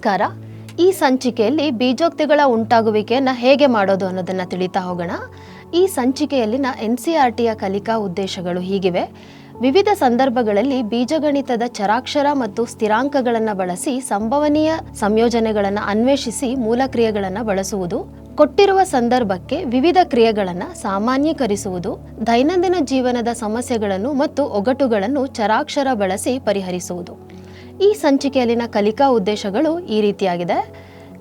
ನಮಸ್ಕಾರ. ಈ ಸಂಚಿಕೆಯಲ್ಲಿ ಬೀಜೋಕ್ತಿಗಳ ಉಂಟಾಗುವಿಕೆಯನ್ನು ಹೇಗೆ ಮಾಡೋದು ಅನ್ನೋದನ್ನು ತಿಳಿತಾ ಹೋಗೋಣ. ಈ ಸಂಚಿಕೆಯಲ್ಲಿನ ಎನ್ ಸಿ ಆರ್ ಟಿಯ ಕಲಿಕಾ ಉದ್ದೇಶಗಳು ಹೀಗಿವೆ. ವಿವಿಧ ಸಂದರ್ಭಗಳಲ್ಲಿ ಬೀಜಗಣಿತದ ಚರಾಕ್ಷರ ಮತ್ತು ಸ್ಥಿರಾಂಕಗಳನ್ನು ಬಳಸಿ ಸಂಭವನೀಯ ಸಂಯೋಜನೆಗಳನ್ನು ಅನ್ವೇಷಿಸಿ ಮೂಲ ಕ್ರಿಯೆಗಳನ್ನು ಬಳಸುವುದು. ಕೊಟ್ಟಿರುವ ಸಂದರ್ಭಕ್ಕೆ ವಿವಿಧ ಕ್ರಿಯೆಗಳನ್ನು ಸಾಮಾನ್ಯೀಕರಿಸುವುದು. ದೈನಂದಿನ ಜೀವನದ ಸಮಸ್ಯೆಗಳನ್ನು ಮತ್ತು ಒಗಟುಗಳನ್ನು ಚರಾಕ್ಷರ ಬಳಸಿ ಪರಿಹರಿಸುವುದು. ಈ ಸಂಚಿಕೆಯಲ್ಲಿನ ಕಲಿಕಾ ಉದ್ದೇಶಗಳು ಈ ರೀತಿಯಾಗಿದೆ.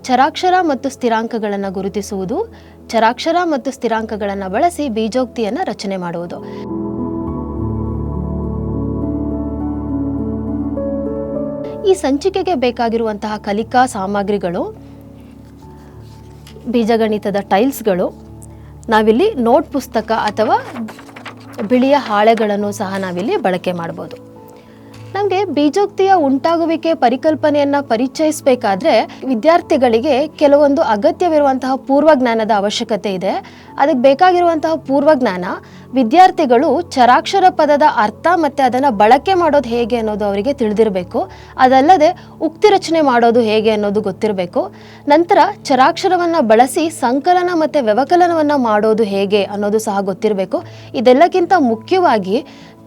ಚರಾಕ್ಷರ ಮತ್ತು ಸ್ಥಿರಾಂಕಗಳನ್ನು ಗುರುತಿಸುವುದು, ಚರಾಕ್ಷರ ಮತ್ತು ಸ್ಥಿರಾಂಕಗಳನ್ನು ಬಳಸಿ ಬೀಜೋಕ್ತಿಯನ್ನು ರಚನೆ ಮಾಡುವುದು. ಈ ಸಂಚಿಕೆಗೆ ಬೇಕಾಗಿರುವಂತಹ ಕಲಿಕಾ ಸಾಮಗ್ರಿಗಳು, ಬೀಜಗಣಿತದ ಟೈಲ್ಸ್ಗಳು, ನಾವಿಲ್ಲಿ ನೋಟ್ ಪುಸ್ತಕ ಅಥವಾ ಬಿಳಿಯ ಹಾಳೆಗಳನ್ನು ಸಹ ನಾವಿಲ್ಲಿ ಬಳಕೆ ಮಾಡ್ಬೋದು. ನಮಗೆ ಬೀಜೋಕ್ತಿಯ ಉಂಟಾಗುವಿಕೆ ಪರಿಕಲ್ಪನೆಯನ್ನ ಪರಿಚಯಿಸಬೇಕಾದ್ರೆ ವಿದ್ಯಾರ್ಥಿಗಳಿಗೆ ಕೆಲವೊಂದು ಅಗತ್ಯವಿರುವಂತಹ ಪೂರ್ವಜ್ಞಾನದ ಅವಶ್ಯಕತೆ ಇದೆ. ಅದಕ್ಕೆ ಬೇಕಾಗಿರುವಂತಹ ಪೂರ್ವಜ್ಞಾನ, ವಿದ್ಯಾರ್ಥಿಗಳು ಚರಾಕ್ಷರ ಪದದ ಅರ್ಥ ಮತ್ತು ಅದನ್ನು ಬಳಕೆ ಮಾಡೋದು ಹೇಗೆ ಅನ್ನೋದು ಅವರಿಗೆ ತಿಳಿದಿರಬೇಕು. ಅದಲ್ಲದೆ ಉಕ್ತಿ ರಚನೆ ಮಾಡೋದು ಹೇಗೆ ಅನ್ನೋದು ಗೊತ್ತಿರಬೇಕು. ನಂತರ ಚರಾಕ್ಷರವನ್ನು ಬಳಸಿ ಸಂಕಲನ ಮತ್ತು ವ್ಯವಕಲನವನ್ನು ಮಾಡೋದು ಹೇಗೆ ಅನ್ನೋದು ಸಹ ಗೊತ್ತಿರಬೇಕು. ಇದೆಲ್ಲಕ್ಕಿಂತ ಮುಖ್ಯವಾಗಿ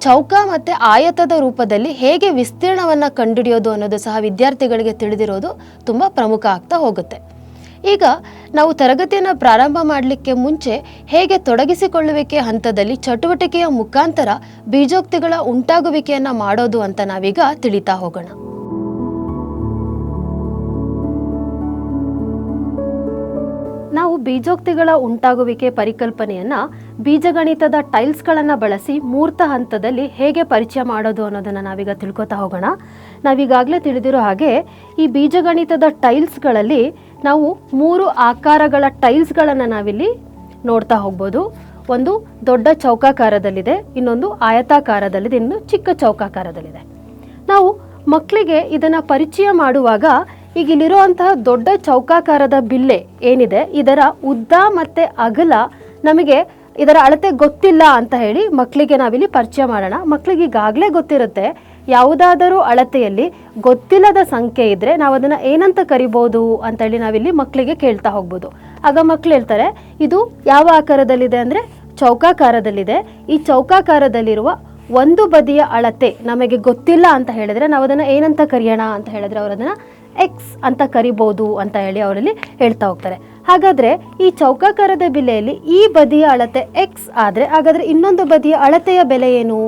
ಚೌಕ ಮತ್ತು ಆಯತದ ರೂಪದಲ್ಲಿ ಹೇಗೆ ವಿಸ್ತೀರ್ಣವನ್ನು ಕಂಡುಹಿಡಿಯೋದು ಅನ್ನೋದು ಸಹ ವಿದ್ಯಾರ್ಥಿಗಳಿಗೆ ತಿಳಿದಿರೋದು ತುಂಬ ಪ್ರಮುಖ ಆಗ್ತಾ ಹೋಗುತ್ತೆ. ಈಗ ನಾವು ತರಗತಿಯನ್ನು ಪ್ರಾರಂಭ ಮಾಡಲಿಕ್ಕೆ ಮುಂಚೆ ಹೇಗೆ ತೊಡಗಿಸಿಕೊಳ್ಳುವಿಕೆ ಹಂತದಲ್ಲಿ ಚಟುವಟಿಕೆಯ ಮುಖಾಂತರ ಬೀಜೋಕ್ತಿಗಳ ಉಂಟಾಗುವಿಕೆಯನ್ನು ಮಾಡೋದು ಅಂತ ನಾವೀಗ ತಿಳಿತಾ ಹೋಗೋಣ. ನಾವು ಬೀಜೋಕ್ತಿಗಳ ಉಂಟಾಗುವಿಕೆ ಪರಿಕಲ್ಪನೆಯನ್ನ ಬೀಜಗಣಿತದ ಟೈಲ್ಸ್ಗಳನ್ನು ಬಳಸಿ ಮೂರ್ತ ಹಂತದಲ್ಲಿ ಹೇಗೆ ಪರಿಚಯ ಮಾಡೋದು ಅನ್ನೋದನ್ನು ನಾವೀಗ ತಿಳ್ಕೊತಾ ಹೋಗೋಣ. ನಾವೀಗಾಗಲೇ ತಿಳಿದಿರೋ ಹಾಗೆ ಈ ಬೀಜಗಣಿತದ ಟೈಲ್ಸ್ಗಳಲ್ಲಿ ನಾವು ಮೂರು ಆಕಾರಗಳ ಟೈಲ್ಸ್ಗಳನ್ನು ನಾವಿಲ್ಲಿ ನೋಡ್ತಾ ಹೋಗ್ಬೋದು. ಒಂದು ದೊಡ್ಡ ಚೌಕಾಕಾರದಲ್ಲಿದೆ, ಇನ್ನೊಂದು ಆಯತಾಕಾರದಲ್ಲಿದೆ ಇನ್ನು ಚಿಕ್ಕ ಚೌಕಾಕಾರದಲ್ಲಿದೆ. ನಾವು ಮಕ್ಕಳಿಗೆ ಇದನ್ನು ಪರಿಚಯ ಮಾಡುವಾಗ ಈಗ ಇಲ್ಲಿರುವಂತಹ ದೊಡ್ಡ ಚೌಕಾಕಾರದ ಬಿಲ್ಲೆ ಏನಿದೆ? ಇದರ ಉದ್ದ ಮತ್ತೆ ಅಗಲ ನಮಗೆ ಇದರ ಅಳತೆ ಗೊತ್ತಿಲ್ಲ ಅಂತ ಹೇಳಿ ಮಕ್ಕಳಿಗೆ ನಾವಿಲ್ಲಿ ಪರಿಚಯ ಮಾಡೋಣ. ಮಕ್ಕಳಿಗೆ ಈಗಾಗಲೇ ಗೊತ್ತಿರುತ್ತೆ. ಯಾವುದಾದರೂ ಅಳತೆಯಲ್ಲಿ ಗೊತ್ತಿಲ್ಲದ ಸಂಖ್ಯೆ ಇದ್ದರೆ ನಾವು ಅದನ್ನ ಏನಂತ ಕರಿಬೋದು ಅಂತೇಳಿ ನಾವಿಲ್ಲಿ ಮಕ್ಕಳಿಗೆ ಕೇಳ್ತಾ ಹೋಗ್ಬೋದು. ಆಗ ಮಕ್ಕಳು ಹೇಳ್ತಾರೆ, ಇದು ಯಾವ ಆಕಾರದಲ್ಲಿದೆ ಅಂದರೆ ಚೌಕಾಕಾರದಲ್ಲಿದೆ. ಈ ಚೌಕಾಕಾರದಲ್ಲಿರುವ ಒಂದು ಬದಿಯ ಅಳತೆ ನಮಗೆ ಗೊತ್ತಿಲ್ಲ ಅಂತ ಹೇಳಿದ್ರೆ ನಾವು ಅದನ್ನ ಏನಂತ ಕರೆಯೋಣ? ಅಂತ ಹೇಳಿದ್ರೆ ಅವರು ಅದನ್ನು ಎಕ್ಸ್ ಅಂತ ಕರಿಬೋದು ಅಂತ ಹೇಳಿ ಅವರಲ್ಲಿ ಹೇಳ್ತಾ ಹೋಗ್ತಾರೆ. ಹಾಗಾದರೆ ಈ ಚೌಕಾಕಾರದ ಬೆಲೆಯಲ್ಲಿ ಈ ಬದಿಯ ಅಳತೆ ಎಕ್ಸ್ ಆದರೆ ಹಾಗಾದರೆ ಇನ್ನೊಂದು ಬದಿಯ ಅಳತೆಯ ಬೆಲೆ ಏನು?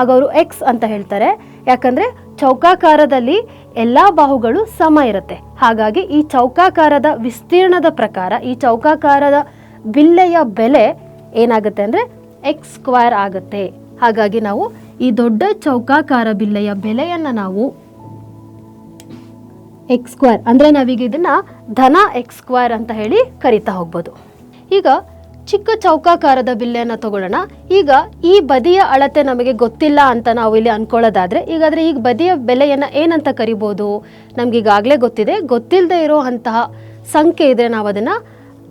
ಆಗ ಅವರು ಎಕ್ಸ್ ಅಂತ ಹೇಳ್ತಾರೆ. ಯಾಕಂದರೆ ಚೌಕಾಕಾರದಲ್ಲಿ ಎಲ್ಲ ಬಾಹುಗಳು ಸಮ ಇರುತ್ತೆ. ಹಾಗಾಗಿ ಈ ಚೌಕಾಕಾರದ ವಿಸ್ತೀರ್ಣದ ಪ್ರಕಾರ ಈ ಚೌಕಾಕಾರದ ಬಿಲ್ಲೆಯ ಬೆಲೆ ಏನಾಗುತ್ತೆ ಅಂದರೆ ಎಕ್ಸ್ ಸ್ಕ್ವೇರ್ ಆಗುತ್ತೆ. ಹಾಗಾಗಿ ನಾವು ಈ ದೊಡ್ಡ ಚೌಕಾಕಾರ ಬಿಲ್ಲೆಯ ಬೆಲೆಯನ್ನು ನಾವು ಎಕ್ಸ್ ಸ್ಕ್ವೇರ್. ಅಂದರೆ ನಾವೀಗ ಇದನ್ನು ಧನ ಎಕ್ಸ್ ಸ್ಕ್ವೇರ್ ಅಂತ ಹೇಳಿ ಕರಿತಾ ಹೋಗ್ಬೋದು. ಈಗ ಚಿಕ್ಕ ಚೌಕಾಕಾರದ ಬಿಲ್ಲೆಯನ್ನು ತಗೊಳ್ಳೋಣ. ಈಗ ಈ ಬದಿಯ ಅಳತೆ ನಮಗೆ ಗೊತ್ತಿಲ್ಲ ಅಂತ ನಾವು ಇಲ್ಲಿ ಅನ್ಕೊಳ್ಳೋದಾದ್ರೆ, ಈಗಾದರೆ ಈಗ ಬದಿಯ ಬೆಲೆಯನ್ನು ಏನಂತ ಕರಿಬೋದು? ನಮ್ಗೆ ಈಗಾಗಲೇ ಗೊತ್ತಿದೆ. ಗೊತ್ತಿಲ್ಲದೆ ಇರೋ ಅಂತಹ ಸಂಖ್ಯೆ ಇದ್ರೆ ನಾವು ಅದನ್ನು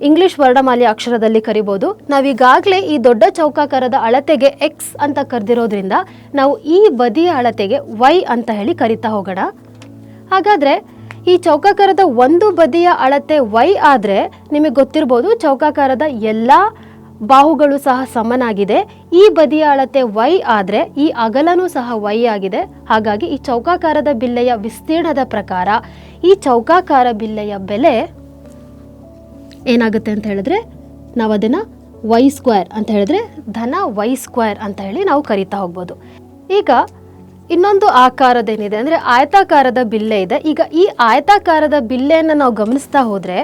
ಇಂಗ್ಲಿಷ್ ವರ್ಣಮಾಲೆ ಅಕ್ಷರದಲ್ಲಿ ಕರಿಬೋದು. ನಾವೀಗಾಗಲೇ ಈ ದೊಡ್ಡ ಚೌಕಾಕಾರದ ಅಳತೆಗೆ ಎಕ್ಸ್ ಅಂತ ಕರೆದಿರೋದ್ರಿಂದ ನಾವು ಈ ಬದಿಯ ಅಳತೆಗೆ ವೈ ಅಂತ ಹೇಳಿ ಕರಿತಾ ಹೋಗೋಣ. ಹಾಗಾದರೆ ಈ ಚೌಕಾಕಾರದ ಒಂದು ಬದಿಯ ಅಳತೆ ವೈ ಆದರೆ ನಿಮಗೆ ಗೊತ್ತಿರ್ಬೋದು ಚೌಕಾಕಾರದ ಎಲ್ಲ ಬಾಹುಗಳು ಸಹ ಸಮನಾಗಿದೆ. ಈ ಬದಿಯ ಅಳತೆ ವೈ ಆದರೆ ಈ ಅಗಲನೂ ಸಹ ವೈ ಆಗಿದೆ. ಹಾಗಾಗಿ ಈ ಚೌಕಾಕಾರದ ಬಿಲ್ಲೆಯ ವಿಸ್ತೀರ್ಣದ ಪ್ರಕಾರ ಈ ಚೌಕಾಕಾರ ಬಿಲ್ಲೆಯ ಬೆಲೆ ಏನಾಗುತ್ತೆ ಅಂತ ಹೇಳಿದ್ರೆ ನಾವು ಅದನ್ನು ವೈ ಸ್ಕ್ವೇರ್ ಅಂತ ಹೇಳಿದ್ರೆ ಧನ ವೈ ಸ್ಕ್ವೇರ್ ಅಂತ ಹೇಳಿ ನಾವು ಕರಿತಾ ಹೋಗ್ಬೋದು. ಈಗ ಇನ್ನೊಂದು ಆಕಾರದೇನಿದೆ? ಅಂದರೆ ಆಯತಾಕಾರದ ಬಿಲ್ಲೆ ಇದೆ. ಈಗ ಈ ಆಯತಾಕಾರದ ಬಿಲ್ಲೆಯನ್ನು ನಾವು ಗಮನಿಸ್ತಾ ಹೋದರೆ,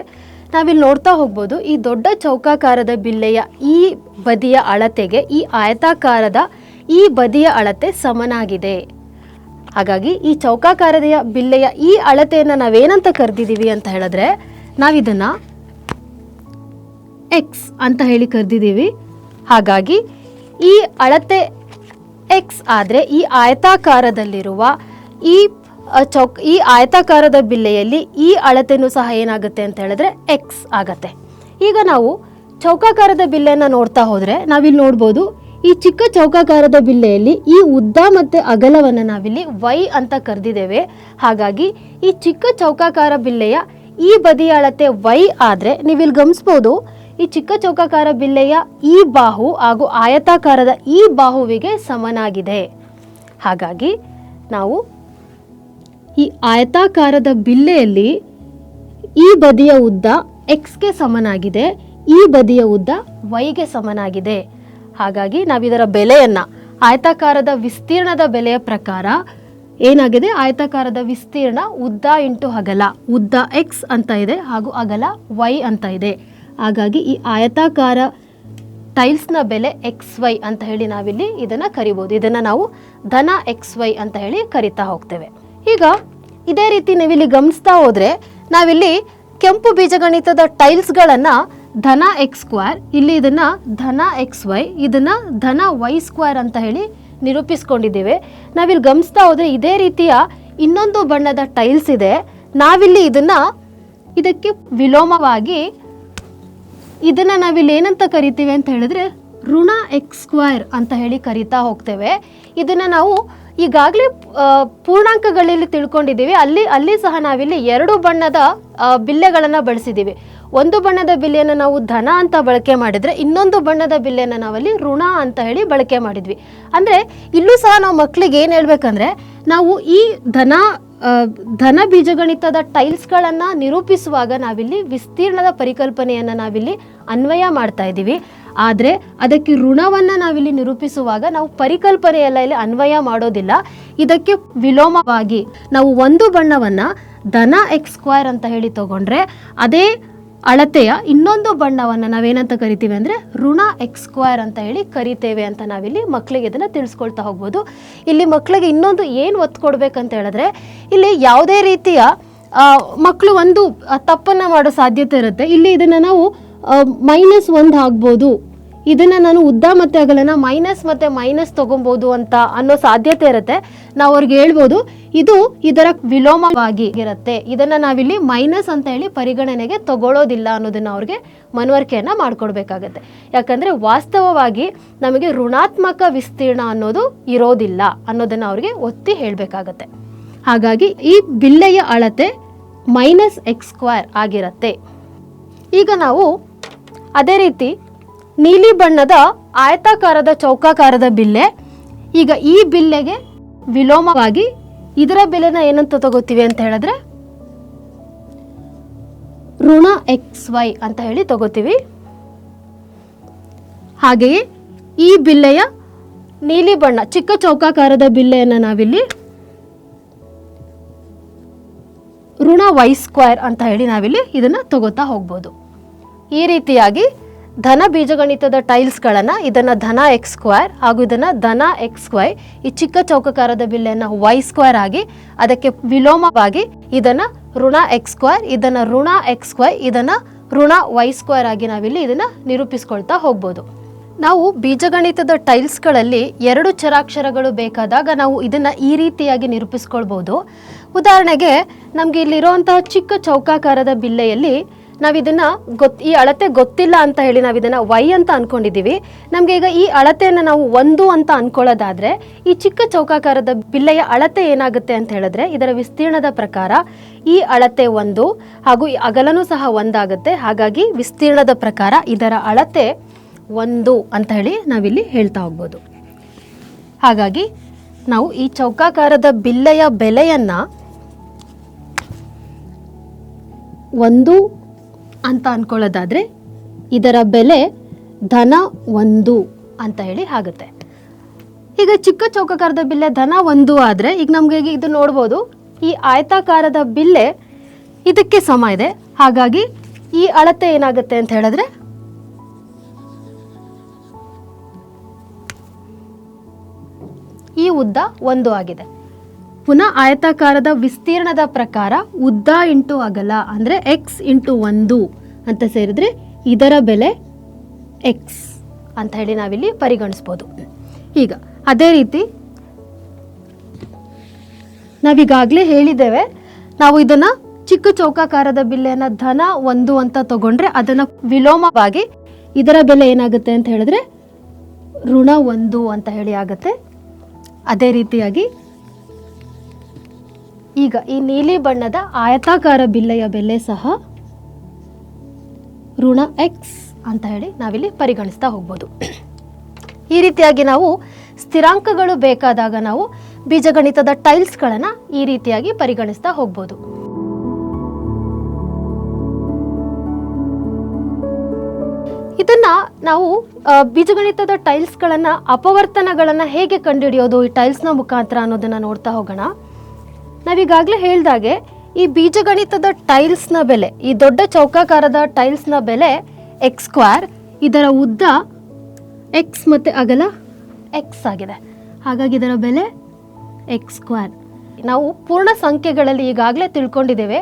ನಾವಿಲ್ಲಿ ನೋಡ್ತಾ ಹೋಗ್ಬೋದು, ಈ ದೊಡ್ಡ ಚೌಕಾಕಾರದ ಬಿಲ್ಲೆಯ ಈ ಬದಿಯ ಅಳತೆಗೆ, ಈ ಆಯತಾಕಾರದ ಈ ಬದಿಯ ಅಳತೆ ಸಮನಾಗಿದೆ. ಹಾಗಾಗಿ ಈ ಚೌಕಾಕಾರದ ಬಿಲ್ಲೆಯ ಈ ಅಳತೆಯನ್ನು ನಾವೇನಂತ ಕರೆದಿದ್ದೀವಿ ಅಂತ ಹೇಳಿದ್ರೆ, ನಾವಿದನ್ನು ಎಕ್ಸ್ ಅಂತ ಹೇಳಿ ಕರೆದಿದ್ದೀವಿ ಹಾಗಾಗಿ ಈ ಅಳತೆ ಎಕ್ಸ್ ಆದರೆ ಈ ಆಯತಾಕಾರದಲ್ಲಿರುವ ಈ ಚೌಕ್, ಈ ಆಯತಾಕಾರದ ಬಿಲ್ಲೆಯಲ್ಲಿ ಈ ಅಳತೆಯೂ ಸಹ ಏನಾಗುತ್ತೆ ಅಂತ ಹೇಳಿದ್ರೆ ಎಕ್ಸ್ ಆಗತ್ತೆ. ಈಗ ನಾವು ಚೌಕಾಕಾರದ ಬಿಲ್ಲೆಯನ್ನು ನೋಡ್ತಾ ಹೋದರೆ ನಾವಿಲ್ಲಿ ನೋಡ್ಬೋದು ಈ ಚಿಕ್ಕ ಚೌಕಾಕಾರದ ಬಿಲ್ಲೆಯಲ್ಲಿ ಈ ಉದ್ದ ಮತ್ತು ಅಗಲವನ್ನು ನಾವಿಲ್ಲಿ ವೈ ಅಂತ ಕರೆದಿದ್ದೇವೆ. ಹಾಗಾಗಿ ಈ ಚಿಕ್ಕ ಚೌಕಾಕಾರ ಬಿಲ್ಲೆಯ ಈ ಬದಿಯ ಅಳತೆ ವೈ ಆದರೆ ನೀವಿಲ್ಲಿ ಗಮನಿಸ್ಬೋದು ಈ ಚಿಕ್ಕ ಚೌಕಾಕಾರ ಬಿಲ್ಲೆಯ ಈ ಬಾಹು ಹಾಗೂ ಆಯತಾಕಾರದ ಈ ಬಾಹುವಿಗೆ ಸಮನಾಗಿದೆ. ಹಾಗಾಗಿ ನಾವು ಈ ಆಯತಾಕಾರದ ಬಿಲ್ಲೆಯಲ್ಲಿ ಈ ಬದಿಯ ಉದ್ದ ಎಕ್ಸ್ಗೆ ಸಮನಾಗಿದೆ, ಈ ಬದಿಯ ಉದ್ದ ವೈಗೆ ಸಮನಾಗಿದೆ. ಹಾಗಾಗಿ ನಾವು ಇದರ ಬೆಲೆಯನ್ನು ಆಯತಾಕಾರದ ವಿಸ್ತೀರ್ಣದ ಬೆಲೆಯ ಪ್ರಕಾರ ಏನಾಗಿದೆ? ಆಯತಾಕಾರದ ವಿಸ್ತೀರ್ಣ ಉದ್ದ ಇಂಟು ಅಗಲ, ಉದ್ದ ಎಕ್ಸ್ ಅಂತ ಇದೆ ಹಾಗೂ ಅಗಲ ವೈ ಅಂತ ಇದೆ. ಹಾಗಾಗಿ ಈ ಆಯತಾಕಾರ ಟೈಲ್ಸ್ನ ಬೆಲೆ ಎಕ್ಸ್ ವೈ ಅಂತ ಹೇಳಿ ನಾವಿಲ್ಲಿ ಇದನ್ನು ಕರಿಬೋದು. ಇದನ್ನು ನಾವು ಧನ ಎಕ್ಸ್ ವೈ ಅಂತ ಹೇಳಿ ಕರಿತಾ ಹೋಗ್ತೇವೆ. ಈಗ ಇದೇ ರೀತಿ ನೀವಿಲ್ಲಿ ಗಮನಿಸ್ತಾ ಹೋದರೆ ನಾವಿಲ್ಲಿ ಕೆಂಪು ಬೀಜಗಣಿತದ ಟೈಲ್ಸ್ಗಳನ್ನು ಧನ ಎಕ್ಸ್ ಸ್ಕ್ವೇರ್ ಇಲ್ಲಿ ಇದನ್ನು ಧನ ಎಕ್ಸ್ ವೈ ಇದನ್ನು ಧನ ವೈ ಸ್ಕ್ವೇರ್ ಅಂತ ಹೇಳಿ ನಿರೂಪಿಸ್ಕೊಂಡಿದ್ದೇವೆ. ನಾವಿಲ್ಲಿ ಗಮನಿಸ್ತಾ ಹೋದರೆ ಇದೇ ರೀತಿಯ ಇನ್ನೊಂದು ಬಣ್ಣದ ಟೈಲ್ಸ್ ಇದೆ. ನಾವಿಲ್ಲಿ ಇದನ್ನು ಇದಕ್ಕೆ ವಿಲೋಮವಾಗಿ ಇದನ್ನ ನಾವಿಲ್ಲಿ ಏನಂತ ಕರಿತೀವಿ ಅಂತ ಹೇಳಿದ್ರೆ ಋಣ ಎಕ್ಸ್ ಸ್ಕ್ವೈರ್ ಅಂತ ಹೇಳಿ ಕರಿತಾ ಹೋಗ್ತೇವೆ. ಇದನ್ನ ನಾವು ಈಗಾಗಲೇ ಪೂರ್ಣಾಂಕಗಳಲ್ಲಿ ತಿಳ್ಕೊಂಡಿದ್ದೀವಿ. ಅಲ್ಲಿ ಅಲ್ಲಿ ಸಹ ನಾವಿಲ್ಲಿ ಎರಡು ಬಣ್ಣದ ಬಿಲ್ಲೆಗಳನ್ನು ಬಳಸಿದ್ದೀವಿ. ಒಂದು ಬಣ್ಣದ ಬಿಲ್ಲೆಯನ್ನು ನಾವು ಧನ ಅಂತ ಬಳಕೆ ಮಾಡಿದರೆ ಇನ್ನೊಂದು ಬಣ್ಣದ ಬಿಲ್ಲೆಯನ್ನು ನಾವಲ್ಲಿ ಋಣ ಅಂತ ಹೇಳಿ ಬಳಕೆ ಮಾಡಿದ್ವಿ. ಅಂದರೆ ಇಲ್ಲೂ ಸಹ ನಾವು ಮಕ್ಕಳಿಗೆ ಏನು ಹೇಳ್ಬೇಕಂದ್ರೆ, ನಾವು ಈ ಧನ ಧನ ಬೀಜಗಣಿತದ ಟೈಲ್ಸ್ಗಳನ್ನು ನಿರೂಪಿಸುವಾಗ ನಾವಿಲ್ಲಿ ವಿಸ್ತೀರ್ಣದ ಪರಿಕಲ್ಪನೆಯನ್ನು ನಾವಿಲ್ಲಿ ಅನ್ವಯ ಮಾಡ್ತಾ ಇದ್ದೀವಿ. ಆದರೆ ಅದಕ್ಕೆ ಋಣವನ್ನು ನಾವಿಲ್ಲಿ ನಿರೂಪಿಸುವಾಗ ನಾವು ಪರಿಕಲ್ಪನೆಯೆಲ್ಲ ಇಲ್ಲಿ ಅನ್ವಯ ಮಾಡೋದಿಲ್ಲ. ಇದಕ್ಕೆ ವಿಲೋಮವಾಗಿ ನಾವು ಒಂದು ಬಣ್ಣವನ್ನು ಧನ ಎಕ್ಸ್ ಸ್ಕ್ವೇರ್ ಅಂತ ಹೇಳಿ ತಗೊಂಡ್ರೆ, ಅದೇ ಅಳತೆಯ ಇನ್ನೊಂದು ಬಣ್ಣವನ್ನು ನಾವೇನಂತ ಕರಿತೀವಿ ಅಂದರೆ ಋಣ ಎಕ್ಸ್ ಸ್ಕ್ವೇರ್ ಅಂತ ಹೇಳಿ ಕರಿತೇವೆ ಅಂತ ನಾವಿಲ್ಲಿ ಮಕ್ಕಳಿಗೆ ಇದನ್ನು ತಿಳಿಸ್ಕೊಳ್ತಾ ಹೋಗ್ಬೋದು. ಇಲ್ಲಿ ಮಕ್ಕಳಿಗೆ ಇನ್ನೊಂದು ಏನು ಒತ್ತು ಕೊಡಬೇಕಂತ ಹೇಳಿದ್ರೆ, ಇಲ್ಲಿ ಯಾವುದೇ ರೀತಿಯ ಮಕ್ಕಳು ಒಂದು ತಪ್ಪನ್ನು ಮಾಡೋ ಸಾಧ್ಯತೆ ಇರುತ್ತೆ. ಇಲ್ಲಿ ಇದನ್ನು ನಾವು ಮೈನಸ್ ಒಂದು ಆಗ್ಬೋದು. ಇದನ್ನು ನಾನು ಉದ್ದ ಮತ್ತು ಅಗಲನ ಮೈನಸ್ ಮತ್ತು ಮೈನಸ್ ತೊಗೊಬೋದು ಅಂತ ಅನ್ನೋ ಸಾಧ್ಯತೆ ಇರುತ್ತೆ. ನಾವು ಅವ್ರಿಗೆ ಹೇಳ್ಬೋದು, ಇದು ಇದರ ವಿಲೋಮವಾಗಿ ಇರುತ್ತೆ. ಇದನ್ನು ನಾವಿಲ್ಲಿ ಮೈನಸ್ ಅಂತ ಹೇಳಿ ಪರಿಗಣನೆಗೆ ತಗೊಳ್ಳೋದಿಲ್ಲ ಅನ್ನೋದನ್ನು ಅವ್ರಿಗೆ ಮನವರಿಕೆಯನ್ನು ಮಾಡಿಕೊಡ್ಬೇಕಾಗತ್ತೆ. ಯಾಕಂದರೆ ವಾಸ್ತವವಾಗಿ ನಮಗೆ ಋಣಾತ್ಮಕ ವಿಸ್ತೀರ್ಣ ಅನ್ನೋದು ಇರೋದಿಲ್ಲ ಅನ್ನೋದನ್ನು ಅವ್ರಿಗೆ ಒತ್ತಿ ಹೇಳಬೇಕಾಗತ್ತೆ. ಹಾಗಾಗಿ ಈ ಬಿಲ್ಲೆಯ ಅಳತೆ ಮೈನಸ್ ಎಕ್ಸ್ ಸ್ಕ್ವೇರ್ ಆಗಿರುತ್ತೆ. ಈಗ ನಾವು ಅದೇ ರೀತಿ ನೀಲಿ ಬಣ್ಣದ ಆಯತಾಕಾರದ ಚೌಕಾಕಾರದ ಬಿಲ್ಲೆ. ಈಗ ಈ ಬಿಲ್ಲೆಗೆ ವಿಲೋಮವಾಗಿ ಇದರ ಬೆಲೆನ ಏನಂತ ತಗೋತೀವಿ ಅಂತ ಹೇಳಿದ್ರೆ ಋಣ ಎಕ್ಸ್ ವೈ ಅಂತ ಹೇಳಿ ತಗೋತೀವಿ. ಹಾಗೆಯೇ ಈ ಬಿಲ್ಲೆಯ ನೀಲಿ ಬಣ್ಣ, ಚಿಕ್ಕ ಚೌಕಾಕಾರದ ಬಿಲ್ಲೆಯನ್ನು ನಾವಿಲ್ಲಿ ಋಣ ವೈ ಸ್ಕ್ವೇರ್ ಅಂತ ಹೇಳಿ ನಾವಿಲ್ಲಿ ಇದನ್ನು ತಗೋತಾ ಹೋಗ್ಬೋದು. ಈ ರೀತಿಯಾಗಿ ಧನ ಬೀಜಗಣಿತದ ಟೈಲ್ಸ್ಗಳನ್ನು ಇದನ್ನು ಧನ ಎಕ್ಸ್ ಸ್ಕ್ವೇರ್ ಹಾಗೂ ಇದನ್ನು ಧನ ಎಕ್ಸ್ ವೈ ಈ ಚಿಕ್ಕ ಚೌಕಾಕಾರದ ಬಿಲ್ಲೆಯನ್ನು ವೈ ಸ್ಕ್ವೇರ್ ಆಗಿ ಅದಕ್ಕೆ ವಿಲೋಮವಾಗಿ ಇದನ್ನು ಋಣ ಎಕ್ಸ್ ಸ್ಕ್ವೇರ್, ಇದನ್ನು ಋಣ ಎಕ್ಸ್ ವೈ ಇದನ್ನು ಋಣ ವೈ ಸ್ಕ್ವೇರ್ ಆಗಿ ನಾವಿಲ್ಲಿ ಇದನ್ನು ನಿರೂಪಿಸ್ಕೊಳ್ತಾ ಹೋಗ್ಬೋದು. ನಾವು ಬೀಜಗಣಿತದ ಟೈಲ್ಸ್ಗಳಲ್ಲಿ ಎರಡು ಚರಾಕ್ಷರಗಳು ಬೇಕಾದಾಗ ನಾವು ಇದನ್ನು ಈ ರೀತಿಯಾಗಿ ನಿರೂಪಿಸ್ಕೊಳ್ಬೋದು. ಉದಾಹರಣೆಗೆ ನಮಗೆ ಇಲ್ಲಿರುವಂತಹ ಚಿಕ್ಕ ಚೌಕಾಕಾರದ ಬಿಲ್ಲೆಯಲ್ಲಿ ನಾವು ಇದನ್ನ ಗೊತ್, ಈ ಅಳತೆ ಗೊತ್ತಿಲ್ಲ ಅಂತ ಹೇಳಿ ನಾವು ಇದನ್ನ ವೈ ಅಂತ ಅನ್ಕೊಂಡಿದ್ದೀವಿ. ನಮಗೆ ಈಗ ಈ ಅಳತೆಯನ್ನು ನಾವು ಒಂದು ಅಂತ ಅನ್ಕೊಳ್ಳೋದಾದ್ರೆ, ಈ ಚಿಕ್ಕ ಚೌಕಾಕಾರದ ಬಿಲ್ಲೆಯ ಅಳತೆ ಏನಾಗುತ್ತೆ ಅಂತ ಹೇಳಿದ್ರೆ, ಇದರ ವಿಸ್ತೀರ್ಣದ ಪ್ರಕಾರ ಈ ಅಳತೆ ಒಂದು ಹಾಗೂ ಈ ಅಗಲನೂ ಸಹ ಒಂದಾಗುತ್ತೆ. ಹಾಗಾಗಿ ವಿಸ್ತೀರ್ಣದ ಪ್ರಕಾರ ಇದರ ಅಳತೆ ಒಂದು ಅಂತ ಹೇಳಿ ನಾವಿಲ್ಲಿ ಹೇಳ್ತಾ ಹೋಗ್ಬೋದು. ಹಾಗಾಗಿ ನಾವು ಈ ಚೌಕಾಕಾರದ ಬಿಲ್ಲೆಯ ಬೆಲೆಯನ್ನು ಒಂದು ಅಂತ ಅನ್ಕೊಳ್ಳೋದಾದ್ರೆ ಇದರ ಬೆಲೆ ಧನ ಒಂದು ಅಂತ ಹೇಳಿ ಆಗುತ್ತೆ. ಈಗ ಚಿಕ್ಕ ಚೌಕಾಕಾರದ ಬಿಲ್ಲೆ ಧನ ಒಂದು ಆದರೆ ಈಗ ನಮಗೆ ಇದು ನೋಡ್ಬೋದು, ಈ ಆಯತಾಕಾರದ ಬಿಲ್ಲೆ ಇದಕ್ಕೆ ಸಮ ಇದೆ. ಹಾಗಾಗಿ ಈ ಅಳತೆ ಏನಾಗುತ್ತೆ ಅಂತ ಹೇಳಿದ್ರೆ, ಈ ಉದ್ದ ಒಂದು ಆಗಿದೆ. ಪುನಃ ಆಯತಾಕಾರದ ವಿಸ್ತೀರ್ಣದ ಪ್ರಕಾರ ಉದ್ದ ಇಂಟು ಅಗಲ ಅಂದರೆ ಎಕ್ಸ್ ಇಂಟು ಒಂದು ಅಂತ ಸೇರಿದ್ರೆ ಇದರ ಬೆಲೆ ಎಕ್ಸ್ ಅಂತ ಹೇಳಿ ನಾವಿಲ್ಲಿ ಪರಿಗಣಿಸ್ಬೋದು. ಈಗ ಅದೇ ರೀತಿ ನಾವೀಗಾಗಲೇ ಹೇಳಿದ್ದೇವೆ, ನಾವು ಇದನ್ನ ಚಿಕ್ಕ ಚೌಕಾಕಾರದ ಬಿಲ್ಲೆಯನ್ನು ಧನ ಒಂದು ಅಂತ ತಗೊಂಡ್ರೆ ಅದನ್ನ ವಿಲೋಮವಾಗಿ ಇದರ ಬೆಲೆ ಏನಾಗುತ್ತೆ ಅಂತ ಹೇಳಿದ್ರೆ ಋಣ ಒಂದು ಅಂತ ಹೇಳಿ ಆಗುತ್ತೆ. ಅದೇ ರೀತಿಯಾಗಿ ಈಗ ಈ ನೀಲಿ ಬಣ್ಣದ ಆಯತಾಕಾರ ಬಿಲ್ಲೆಯ ಬೆಲೆ ಸಹ ಋಣ ಎಕ್ಸ್ ಅಂತ ಹೇಳಿ ನಾವಿಲ್ಲಿ ಪರಿಗಣಿಸ್ತಾ ಹೋಗ್ಬೋದು. ಈ ರೀತಿಯಾಗಿ ನಾವು ಸ್ಥಿರಾಂಕಗಳು ಬೇಕಾದಾಗ ನಾವು ಬೀಜಗಣಿತದ ಟೈಲ್ಸ್ಗಳನ್ನು ಈ ರೀತಿಯಾಗಿ ಪರಿಗಣಿಸ್ತಾ ಹೋಗ್ಬೋದು. ಇದನ್ನು ನಾವು ಬೀಜಗಣಿತದ ಟೈಲ್ಸ್ಗಳನ್ನು ಅಪವರ್ತನಗಳನ್ನು ಹೇಗೆ ಕಂಡುಹಿಡಿಯೋದು, ಈ ಟೈಲ್ಸ್ನ ಮುಖಾಂತರ ಅನ್ನೋದನ್ನು ನೋಡ್ತಾ ಹೋಗೋಣ. ನಾವೀಗಾಗಲೇ ಹೇಳ್ದಾಗೆ, ಈ ಬೀಜಗಣಿತದ ಟೈಲ್ಸ್ನ ಬೆಲೆ, ಈ ದೊಡ್ಡ ಚೌಕಾಕಾರದ ಟೈಲ್ಸ್ನ ಬೆಲೆ ಎಕ್ಸ್ ಸ್ಕ್ವೇರ್ ಇದರ ಉದ್ದ ಎಕ್ಸ್ ಮತ್ತು ಅಗಲ ಎಕ್ಸ್ ಆಗಿದೆ. ಹಾಗಾಗಿ ಇದರ ಬೆಲೆ ಎಕ್ಸ್ ಸ್ಕ್ವೇರ್ ನಾವು ಪೂರ್ಣ ಸಂಖ್ಯೆಗಳಲ್ಲಿ ಈಗಾಗಲೇ ತಿಳ್ಕೊಂಡಿದ್ದೇವೆ.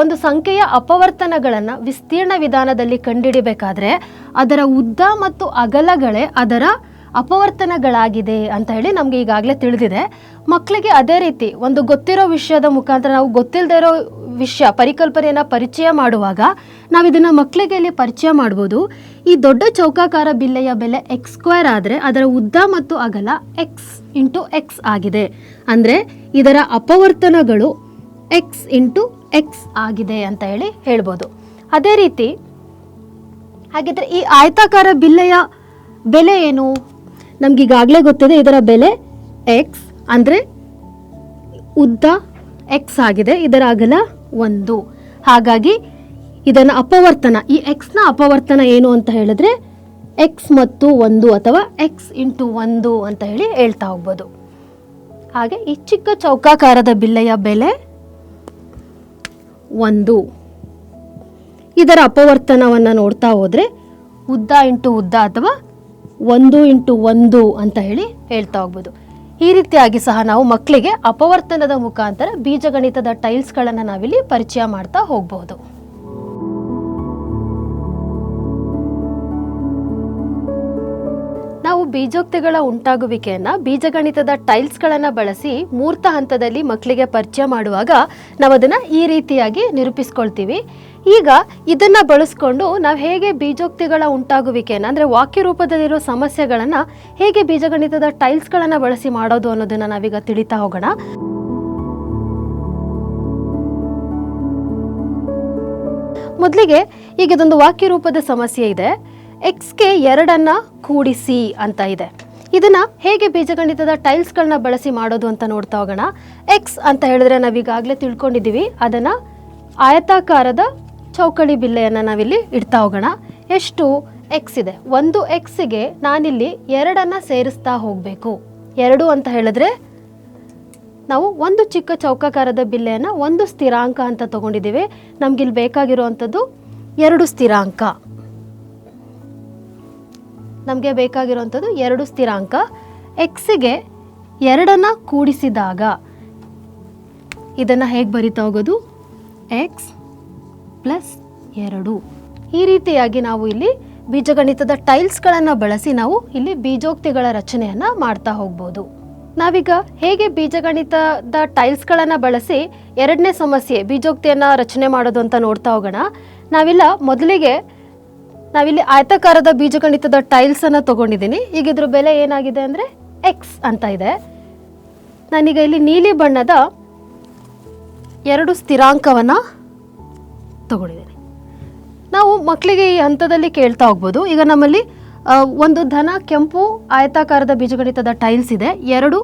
ಒಂದು ಸಂಖ್ಯೆಯ ಅಪವರ್ತನಗಳನ್ನು ವಿಸ್ತೀರ್ಣ ವಿಧಾನದಲ್ಲಿ ಕಂಡುಹಿಡಿಬೇಕಾದ್ರೆ ಅದರ ಉದ್ದ ಮತ್ತು ಅಗಲಗಳೇ ಅದರ ಅಪವರ್ತನಗಳಾಗಿದೆ ಅಂತ ಹೇಳಿ ನಮಗೆ ಈಗಾಗಲೇ ತಿಳಿದಿದೆ. ಮಕ್ಕಳಿಗೆ ಅದೇ ರೀತಿ ಒಂದು ಗೊತ್ತಿರೋ ವಿಷಯದ ಮುಖಾಂತರ ನಾವು ಗೊತ್ತಿಲ್ಲದೆ ಇರೋ ವಿಷಯ, ಪರಿಕಲ್ಪನೆಯನ್ನು ಪರಿಚಯ ಮಾಡುವಾಗ ನಾವು ಇದನ್ನು ಮಕ್ಕಳಿಗೆ ಇಲ್ಲಿ ಪರಿಚಯ ಮಾಡ್ಬೋದು. ಈ ದೊಡ್ಡ ಚೌಕಾಕಾರ ಬಿಲ್ಲೆಯ ಬೆಲೆ ಎಕ್ಸ್ ಸ್ಕ್ವೇರ್ ಆದರೆ ಅದರ ಉದ್ದ ಮತ್ತು ಅಗಲ ಎಕ್ಸ್ ಇಂಟು ಎಕ್ಸ್ ಆಗಿದೆ. ಅಂದರೆ ಇದರ ಅಪವರ್ತನಗಳು ಎಕ್ಸ್ ಇಂಟು ಎಕ್ಸ್ ಆಗಿದೆ ಅಂತ ಹೇಳಿ ಹೇಳ್ಬೋದು. ಅದೇ ರೀತಿ ಹಾಗಿದ್ರೆ ಈ ಆಯತಾಕಾರ ಬಿಲ್ಲೆಯ ಬೆಲೆ ಏನು? ನಮ್ಗೆ ಈಗಾಗಲೇ ಗೊತ್ತಿದೆ ಇದರ ಬೆಲೆ ಎಕ್ಸ್ ಅಂದರೆ ಉದ್ದ ಎಕ್ಸ್ ಆಗಿದೆ, ಇದರ ಅಗಲ ಒಂದು. ಹಾಗಾಗಿ ಇದನ್ನು ಅಪವರ್ತನ, ಈ ಎಕ್ಸ್ನ ಅಪವರ್ತನ ಏನು ಅಂತ ಹೇಳಿದ್ರೆ ಎಕ್ಸ್ ಮತ್ತು ಒಂದು ಅಥವಾ ಎಕ್ಸ್ ಇಂಟು ಒಂದು ಅಂತ ಹೇಳಿ ಹೇಳ್ತಾ ಹೋಗ್ಬೋದು. ಹಾಗೆ ಈ ಚಿಕ್ಕ ಚೌಕಾಕಾರದ ಬಿಲ್ಲೆಯ ಬೆಲೆ ಒಂದು. ಇದರ ಅಪವರ್ತನವನ್ನು ನೋಡ್ತಾ ಹೋದರೆ ಉದ್ದ ಇಂಟು ಉದ್ದ ಅಥವಾ ಒಂದು ಇಂಟು ಒಂದು ಅಂತ ಹೇಳಿ ಹೇಳ್ತಾ ಹೋಗ್ಬೋದು. ಈ ರೀತಿಯಾಗಿ ಸಹ ನಾವು ಮಕ್ಕಳಿಗೆ ಅಪವರ್ತನದ ಮುಖಾಂತರ ಬೀಜಗಣಿತದ ಟೈಲ್ಸ್ಗಳನ್ನು ನಾವಿಲ್ಲಿ ಪರಿಚಯ ಮಾಡ್ತಾ ಹೋಗಬಹುದು ನಾವು ಬೀಜೋಕ್ತಿಗಳ ಉಂಟಾಗುವಿಕೆಯನ್ನ ಬೀಜಗಣಿತದ ಟೈಲ್ಸ್ಗಳನ್ನು ಬಳಸಿ ಮೂರ್ತ ಹಂತದಲ್ಲಿ ಮಕ್ಕಳಿಗೆ ಪರಿಚಯ ಮಾಡುವಾಗ ನಾವು ಅದನ್ನು ಈ ರೀತಿಯಾಗಿ ನಿರೂಪಿಸ್ಕೊಳ್ತೀವಿ. ಈಗ ಇದನ್ನ ಬಳಸ್ಕೊಂಡು ನಾವು ಹೇಗೆ ಬೀಜೋಕ್ತಿಗಳ ಉಂಟಾಗುವಿಕೆಯನ್ನು, ಅಂದರೆ ವಾಕ್ಯ ರೂಪದಲ್ಲಿರೋ ಸಮಸ್ಯೆಗಳನ್ನು ಹೇಗೆ ಬೀಜಗಣಿತದ ಟೈಲ್ಸ್ಗಳನ್ನು ಬಳಸಿ ಮಾಡೋದು ಅನ್ನೋದನ್ನು ನಾವೀಗ ತಿಳಿತಾ ಹೋಗೋಣ. ಮೊದಲಿಗೆ ಈಗ ಇದೊಂದು ವಾಕ್ಯ ರೂಪದ ಸಮಸ್ಯೆ ಇದೆ. ಎಕ್ಸ್ಗೆ ಎರಡನ್ನ ಕೂಡಿಸಿ ಅಂತ ಇದೆ. ಇದನ್ನ ಹೇಗೆ ಬೀಜಗಣಿತದ ಟೈಲ್ಸ್ಗಳನ್ನ ಬಳಸಿ ಮಾಡೋದು ಅಂತ ನೋಡ್ತಾ ಹೋಗೋಣ. ಎಕ್ಸ್ ಅಂತ ಹೇಳಿದ್ರೆ ನಾವೀಗಾಗಲೇ ತಿಳ್ಕೊಂಡಿದ್ದೀವಿ. ಅದನ್ನ ಆಯತಾಕಾರದ ಚೌಕಳಿ ಬಿಲ್ಲೆಯನ್ನು ನಾವಿಲ್ಲಿ ಇಡ್ತಾ ಹೋಗೋಣ. ಎಷ್ಟು ಎಕ್ಸ್ ಇದೆ? ಒಂದು ಎಕ್ಸ್ಗೆ ನಾನಿಲ್ಲಿ ಎರಡನ್ನು ಸೇರಿಸ್ತಾ ಹೋಗಬೇಕು. ಎರಡು ಅಂತ ಹೇಳಿದ್ರೆ ನಾವು ಒಂದು ಚಿಕ್ಕ ಚೌಕಾಕಾರದ ಬಿಲ್ಲೆಯನ್ನು ಒಂದು ಸ್ಥಿರಾಂಕ ಅಂತ ತಗೊಂಡಿದ್ದೀವಿ. ನಮ್ಗಿಲ್ಲಿ ಬೇಕಾಗಿರುವಂಥದ್ದು ಎರಡು ಸ್ಥಿರಾಂಕ. ನಮಗೆ ಬೇಕಾಗಿರುವಂಥದ್ದು ಎರಡು ಸ್ಥಿರಾಂಕ. ಎಕ್ಸಿಗೆ ಎರಡನ್ನು ಕೂಡಿಸಿದಾಗ ಇದನ್ನು ಹೇಗೆ ಬರಿತಾ ಹೋಗೋದು? ಎಕ್ಸ್ ಪ್ಲಸ್ ಎರಡು. ಈ ರೀತಿಯಾಗಿ ನಾವು ಇಲ್ಲಿ ಬೀಜಗಣಿತದ ಟೈಲ್ಸ್ಗಳನ್ನು ಬಳಸಿ ನಾವು ಇಲ್ಲಿ ಬೀಜೋಕ್ತಿಗಳ ರಚನೆಯನ್ನು ಮಾಡ್ತಾ ಹೋಗ್ಬೋದು. ನಾವೀಗ ಹೇಗೆ ಬೀಜಗಣಿತದ ಟೈಲ್ಸ್ಗಳನ್ನು ಬಳಸಿ ಎರಡನೇ ಸಮಸ್ಯೆ ಬೀಜೋಕ್ತಿಯನ್ನು ರಚನೆ ಮಾಡೋದು ಅಂತ ನೋಡ್ತಾ ಹೋಗೋಣ. ನಾವಿಲ್ಲ ಮೊದಲಿಗೆ ನಾವಿಲ್ಲಿ ಆಯತಾಕಾರದ ಬೀಜಗಣಿತದ ಟೈಲ್ಸನ್ನು ತಗೊಂಡಿದ್ದೀನಿ. ಈಗ ಇದ್ರ ಬೆಲೆ ಏನಾಗಿದೆ ಅಂದರೆ ಎಕ್ಸ್ ಅಂತ ಇದೆ. ನಾನೀಗ ಇಲ್ಲಿ ನೀಲಿ ಬಣ್ಣದ ಎರಡು ಸ್ಥಿರಾಂಕವನ್ನು ತಗೊಂಡಿದ್ದೀನಿ. ನಾವು ಮಕ್ಕಳಿಗೆ ಈ ಹಂತದಲ್ಲಿ ಕೇಳ್ತಾ ಹೋಗ್ಬೋದು. ಈಗ ನಮ್ಮಲ್ಲಿ ಒಂದು ಧನ, ಕೆಂಪು, ಆಯತಾಕಾರದ ಬೀಜಗಣಿತದ ಟೈಲ್ಸ್ ಇದೆ. ಎರಡು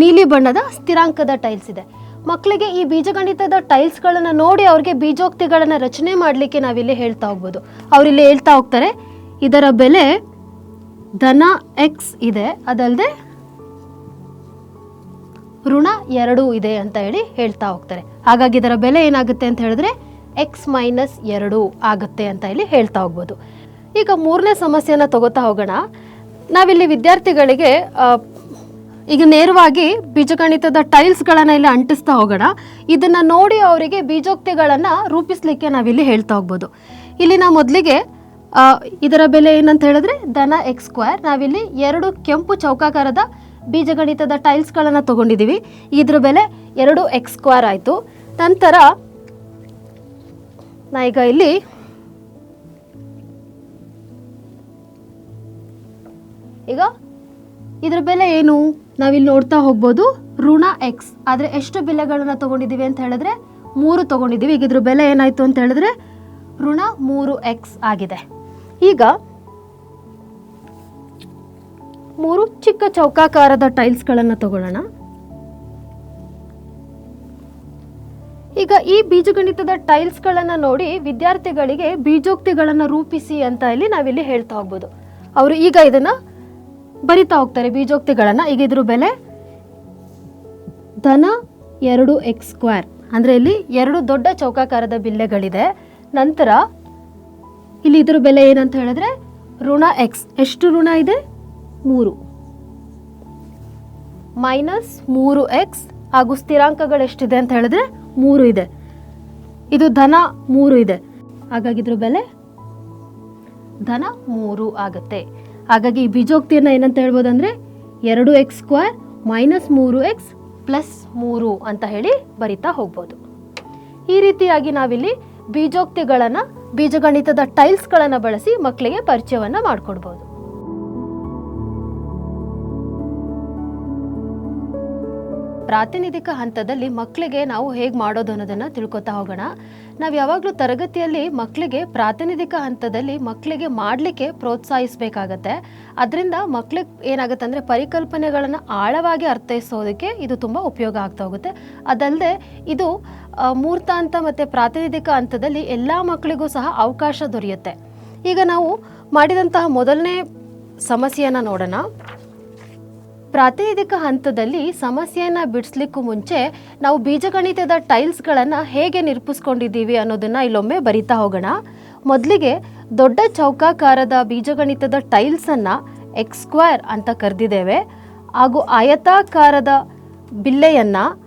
ನೀಲಿ ಬಣ್ಣದ ಸ್ಥಿರಾಂಕದ ಟೈಲ್ಸ್ ಇದೆ. ಮಕ್ಕಳಿಗೆ ಈ ಬೀಜಗಣಿತದ ಟೈಲ್ಸ್ಗಳನ್ನು ನೋಡಿ ಅವ್ರಿಗೆ ಬೀಜೋಕ್ತಿಗಳನ್ನು ರಚನೆ ಮಾಡಲಿಕ್ಕೆ ನಾವಿಲ್ಲಿ ಹೇಳ್ತಾ ಹೋಗ್ಬೋದು. ಅವರಿಲ್ಲಿ ಹೇಳ್ತಾ ಹೋಗ್ತಾರೆ, ಇದರ ಬೆಲೆ ಧನ ಎಕ್ಸ್ ಇದೆ. ಅದಲ್ಲದೆ ಋಣ ಎರಡು ಇದೆ ಅಂತ ಹೇಳಿ ಹೇಳ್ತಾ ಹೋಗ್ತಾರೆ. ಹಾಗಾಗಿ ಇದರ ಬೆಲೆ ಏನಾಗುತ್ತೆ ಅಂತ ಹೇಳಿದ್ರೆ ಎಕ್ಸ್ ಮೈನಸ್ ಎರಡು ಆಗುತ್ತೆ ಅಂತ ಇಲ್ಲಿ ಹೇಳ್ತಾ ಹೋಗ್ಬೋದು. ಈಗ ಮೂರನೇ ಸಮಸ್ಯೆನ ತಗೋತಾ ಹೋಗೋಣ. ನಾವಿಲ್ಲಿ ವಿದ್ಯಾರ್ಥಿಗಳಿಗೆ ಈಗ ನೇರವಾಗಿ ಬೀಜಗಣಿತದ ಟೈಲ್ಸ್ಗಳನ್ನು ಇಲ್ಲಿ ಅಂಟಿಸ್ತಾ ಹೋಗೋಣ. ಇದನ್ನ ನೋಡಿ ಅವರಿಗೆ ಬೀಜೋಕ್ತಿಗಳನ್ನು ರೂಪಿಸ್ಲಿಕ್ಕೆ ನಾವಿಲ್ಲಿ ಹೇಳ್ತಾ ಹೋಗ್ಬೋದು. ಇಲ್ಲಿ ನಾವು ಮೊದಲಿಗೆ ಇದರ ಬೆಲೆ ಏನಂತ ಹೇಳಿದ್ರೆ ದನ ಎಕ್ಸ್ ಸ್ಕ್ವೇರ್ ನಾವಿಲ್ಲಿ ಎರಡು ಕೆಂಪು ಚೌಕಾಕಾರದ ಬೀಜಗಣಿತದ ಟೈಲ್ಸ್ಗಳನ್ನು ತಗೊಂಡಿದ್ದೀವಿ ಇದರ ಬೆಲೆ ಎರಡು ಎಕ್ಸ್ ಸ್ಕ್ವೇರ್ ಆಯಿತು. ನಂತರ ನಾ ಈಗ ಇಲ್ಲಿ ಈಗ ಇದ್ರ ಬೆಲೆ ಏನು? ನಾವಿಲ್ಲಿ ನೋಡ್ತಾ ಹೋಗ್ಬೋದು ಋಣ ಎಕ್ಸ್ ಆದರೆ ಎಷ್ಟು ಬೆಲೆಗಳನ್ನ ತಗೊಂಡಿದ್ದೀವಿ ಅಂತ ಹೇಳಿದ್ರೆ ಮೂರು ತಗೊಂಡಿದ್ದೀವಿ. ಈಗ ಇದ್ರ ಬೆಲೆ ಏನಾಯ್ತು ಅಂತ ಹೇಳಿದ್ರೆ ಋಣ ಮೂರು ಎಕ್ಸ್ ಆಗಿದೆ. ಈಗ ಮೂರು ಚಿಕ್ಕ ಚೌಕಾಕಾರದ ಟೈಲ್ಸ್ಗಳನ್ನು ತಗೊಳ್ಳೋಣ. ಈಗ ಈ ಬೀಜಗಣಿತದ ಟೈಲ್ಸ್ಗಳನ್ನು ನೋಡಿ ವಿದ್ಯಾರ್ಥಿಗಳಿಗೆ ಬೀಜೋಕ್ತಿಗಳನ್ನು ರೂಪಿಸಿ ಅಂತ ಇಲ್ಲಿ ನಾವಿಲ್ಲಿ ಹೇಳ್ತಾ ಹೋಗ್ಬೋದು. ಅವರು ಈಗ ಇದನ್ನ ಬರಿತಾ ಹೋಗ್ತಾರೆ ಬೀಜೋಕ್ತಿಗಳನ್ನು. ಈಗ ಇದ್ರ ಬೆಲೆ ಧನ ಎರಡು ಎಕ್ಸ್ ಸ್ಕ್ವೇರ್. ಅಂದರೆ ಇಲ್ಲಿ ಎರಡು ದೊಡ್ಡ ಚೌಕಾಕಾರದ ಬಿಲ್ಲೆಗಳಿದೆ. ನಂತರ ಇಲ್ಲಿ ಇದ್ರ ಬೆಲೆ ಏನಂತ ಹೇಳಿದ್ರೆ ಋಣ ಎಕ್ಸ್. ಎಷ್ಟು ಋಣ ಇದೆ? ಮೂರು. ಮೈನಸ್ ಮೂರು ಎಕ್ಸ್. ಹಾಗೂ ಸ್ಥಿರಾಂಕಗಳು ಎಷ್ಟಿದೆ ಅಂತ ಹೇಳಿದ್ರೆ ಮೂರು ಇದೆ. ಇದು ಧನ ಮೂರು ಇದೆ. ಹಾಗಾಗಿ ಇದ್ರ ಬೆಲೆ ಧನ ಮೂರು ಆಗುತ್ತೆ. ಹಾಗಾಗಿ ಈ ಬೀಜೋಕ್ತಿಯನ್ನು ಏನಂತ ಹೇಳ್ಬೋದಂದ್ರೆ ಎರಡು ಎಕ್ಸ್ ಸ್ಕ್ವೇರ್ ಮೈನಸ್ ಮೂರು ಎಕ್ಸ್ ಪ್ಲಸ್ ಮೂರು ಅಂತ ಹೇಳಿ ಬರಿತಾ ಹೋಗ್ಬೋದು. ಈ ರೀತಿಯಾಗಿ ನಾವಿಲ್ಲಿ ಬೀಜೋಕ್ತಿಗಳನ್ನು ಬೀಜಗಣಿತದ ಟೈಲ್ಸ್ಗಳನ್ನು ಬಳಸಿ ಮಕ್ಕಳಿಗೆ ಪರಿಚಯವನ್ನು ಮಾಡಿಕೊಡ್ಬೋದು. ಪ್ರಾತಿನಿಧಿಕ ಹಂತದಲ್ಲಿ ಮಕ್ಕಳಿಗೆ ನಾವು ಹೇಗೆ ಮಾಡೋದು ಅನ್ನೋದನ್ನು ತಿಳ್ಕೊತಾ ಹೋಗೋಣ. ನಾವು ಯಾವಾಗಲೂ ತರಗತಿಯಲ್ಲಿ ಮಕ್ಕಳಿಗೆ ಪ್ರಾತಿನಿಧಿಕ ಹಂತದಲ್ಲಿ ಮಕ್ಕಳಿಗೆ ಮಾಡಲಿಕ್ಕೆ ಪ್ರೋತ್ಸಾಹಿಸಬೇಕಾಗತ್ತೆ. ಅದರಿಂದ ಮಕ್ಕಳಿಗೆ ಏನಾಗುತ್ತೆ ಅಂದರೆ ಪರಿಕಲ್ಪನೆಗಳನ್ನು ಆಳವಾಗಿ ಅರ್ಥೈಸೋದಕ್ಕೆ ಇದು ತುಂಬ ಉಪಯೋಗ ಆಗ್ತಾ ಹೋಗುತ್ತೆ. ಅದಲ್ಲದೆ ಇದು ಮೂರ್ತಾಂತ ಮತ್ತು ಪ್ರಾತಿನಿಧಿಕ ಹಂತದಲ್ಲಿ ಎಲ್ಲ ಮಕ್ಕಳಿಗೂ ಸಹ ಅವಕಾಶ ದೊರೆಯುತ್ತೆ. ಈಗ ನಾವು ಮಾಡಿದಂತಹ ಮೊದಲನೇ ಸಮಸ್ಯೆಯನ್ನು ನೋಡೋಣ. ಪ್ರಾತಿನಿಧಿಕ ಹಂತದಲ್ಲಿ ಸಮಸ್ಯೆಯನ್ನು ಬಿಡಿಸ್ಲಿಕ್ಕೂ ಮುಂಚೆ ನಾವು ಬೀಜಗಣಿತದ ಟೈಲ್ಸ್ಗಳನ್ನು ಹೇಗೆ ನಿರ್ಮಿಸ್ಕೊಂಡಿದ್ದೀವಿ ಅನ್ನೋದನ್ನು ಇಲ್ಲೊಮ್ಮೆ ಬರಿತಾ ಹೋಗೋಣ. ಮೊದಲಿಗೆ ದೊಡ್ಡ ಚೌಕಾಕಾರದ ಬೀಜಗಣಿತದ ಟೈಲ್ಸನ್ನು ಎಕ್ಸ್ ಸ್ಕ್ವೇರ್ ಅಂತ ಕರೆದಿದ್ದೇವೆ. ಹಾಗೂ ಆಯತಾಕಾರದ ಬಿಲ್ಲೆಯನ್ನು